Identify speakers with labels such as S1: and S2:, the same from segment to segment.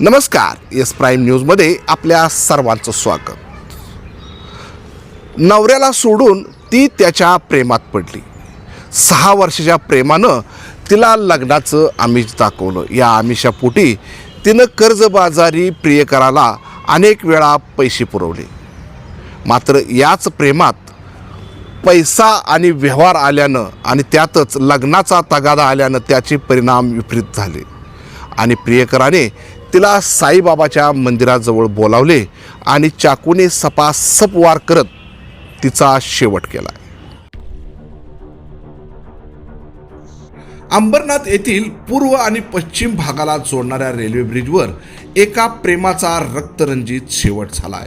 S1: नमस्कार S prime न्यूजमध्ये आपल्या सर्वांचं स्वागत. नवऱ्याला सोडून ती त्याच्या प्रेमात पडली. सहा वर्षाच्या प्रेमानं तिला लग्नाचं आमिष दाखवलं. या आमिषापोटी तिनं कर्जबाजारी प्रियकराला अनेक वेळा पैसे पुरवले. मात्र याच प्रेमात पैसा आणि व्यवहार आल्यानं आणि त्यातच लग्नाचा तगादा आल्यानं त्याचे परिणाम विपरीत झाले. आणि प्रियकराने तिला साईबाबाच्या मंदिराजवळ बोलावले आणि चाकूने सपासप वार करत तिचा शेवट केला. अंबरनाथ येथील पूर्व आणि पश्चिम भागाला जोडणाऱ्या रेल्वे ब्रिजवर एका प्रेमाचा रक्तरंजित शेवट झालाय.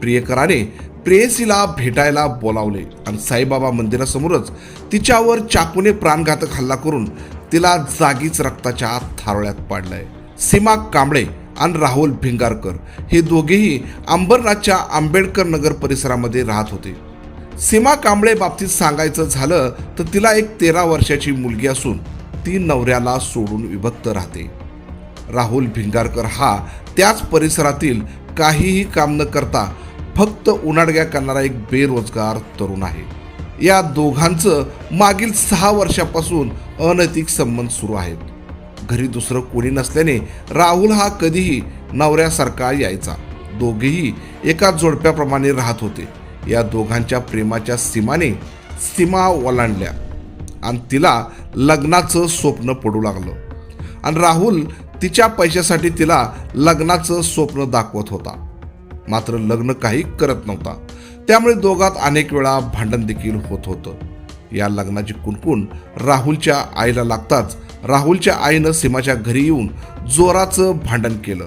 S1: प्रियकराने प्रेयसीला भेटायला बोलावले आणि साईबाबा मंदिरासमोरच तिच्यावर चाकूने प्राणघातक हल्ला करून तिला जागीच रक्ताच्या थारोळ्यात पाडलंय. सीमा कांबळे आणि राहुल भिंगारकर हे दोघेही अंबरनाथच्या आंबेडकर नगर परिसरामध्ये राहत होते. सीमा कांबळे बाबतीत सांगायचं झालं तर तिला एक तेरा वर्षाची मुलगी असून ती नवऱ्याला सोडून विभक्त राहते. राहुल भिंगारकर हा त्याच परिसरातील काहीही काम न करता फक्त उन्हाडग्या करणारा एक बेरोजगार तरुण आहे. या दोघांचं मागील सहा वर्षापासून अनैतिक संबंध सुरू आहेत. घरी दुसरं कोणी नसल्याने राहुल हा कधीही नवऱ्यासारखा यायचा. दोघेही एका जोडप्याप्रमाणे राहत होते. या दोघांच्या प्रेमाच्या सीमाने सीमा ओलांडल्या आणि तिला लग्नाचं स्वप्न पडू लागलं. आणि राहुल तिच्या पैशासाठी तिला लग्नाचं स्वप्न दाखवत होता. मात्र लग्न काही करत नव्हता. त्यामुळे दोघात अनेक वेळा भांडण देखील होत होतं. या लग्नाची कुणकुण राहुलच्या आईला लागताच राहुलच्या आईनं सीमाच्या घरी येऊन जोराचं भांडण केलं.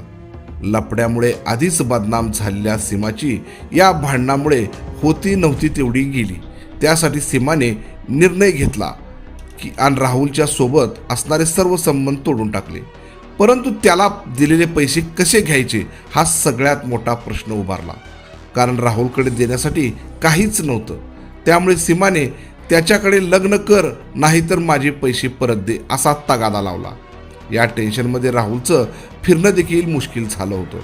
S1: लपड्यामुळे आधीच बदनाम झालेल्या सीमाची या भांडणामुळे होती नव्हती तेवढी गेली. त्यासाठी सीमाने निर्णय घेतला की आणि राहुलच्या सोबत असणारे सर्व संबंध तोडून टाकले. परंतु त्याला दिलेले पैसे कसे घ्यायचे हा सगळ्यात मोठा प्रश्न उभारला. कारण राहुलकडे देण्यासाठी काहीच नव्हतं. त्यामुळे सीमाने त्याच्याकडे लग्न कर नाहीतर माझे पैसे परत दे असा तगादा लावला. या टेन्शनमध्ये राहुलचं फिरणं देखील मुश्किल झालं होतं.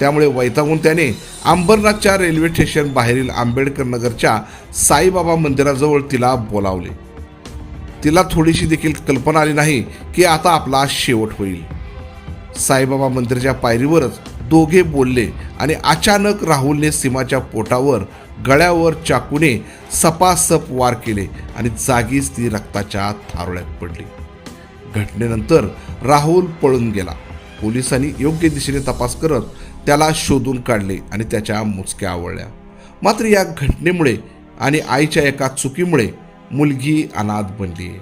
S1: त्यामुळे वैतागून त्याने अंबरनाथच्या रेल्वे स्टेशन बाहेरील आंबेडकर नगरच्या साईबाबा मंदिराजवळ तिला बोलावले. तिला थोडीशी देखील कल्पना आली नाही की आता आपला शेवट होईल. साईबाबा मंदिराच्या पायरीवरच दोघे बोलले आणि अचानक राहुलने सीमाच्या पोटावर गळ्यावर चाकूने सपासप वार केले आणि जागीच ती रक्ताच्या थारोळ्यात पडली. घटनेनंतर राहुल पळून गेला. पोलिसांनी योग्य दिशेने तपास करत त्याला शोधून काढले आणि त्याच्या मुचक्या आवळल्या. मात्र या घटनेमुळे आणि आईच्या एका चुकीमुळे मुलगी अनाथ बनली आहे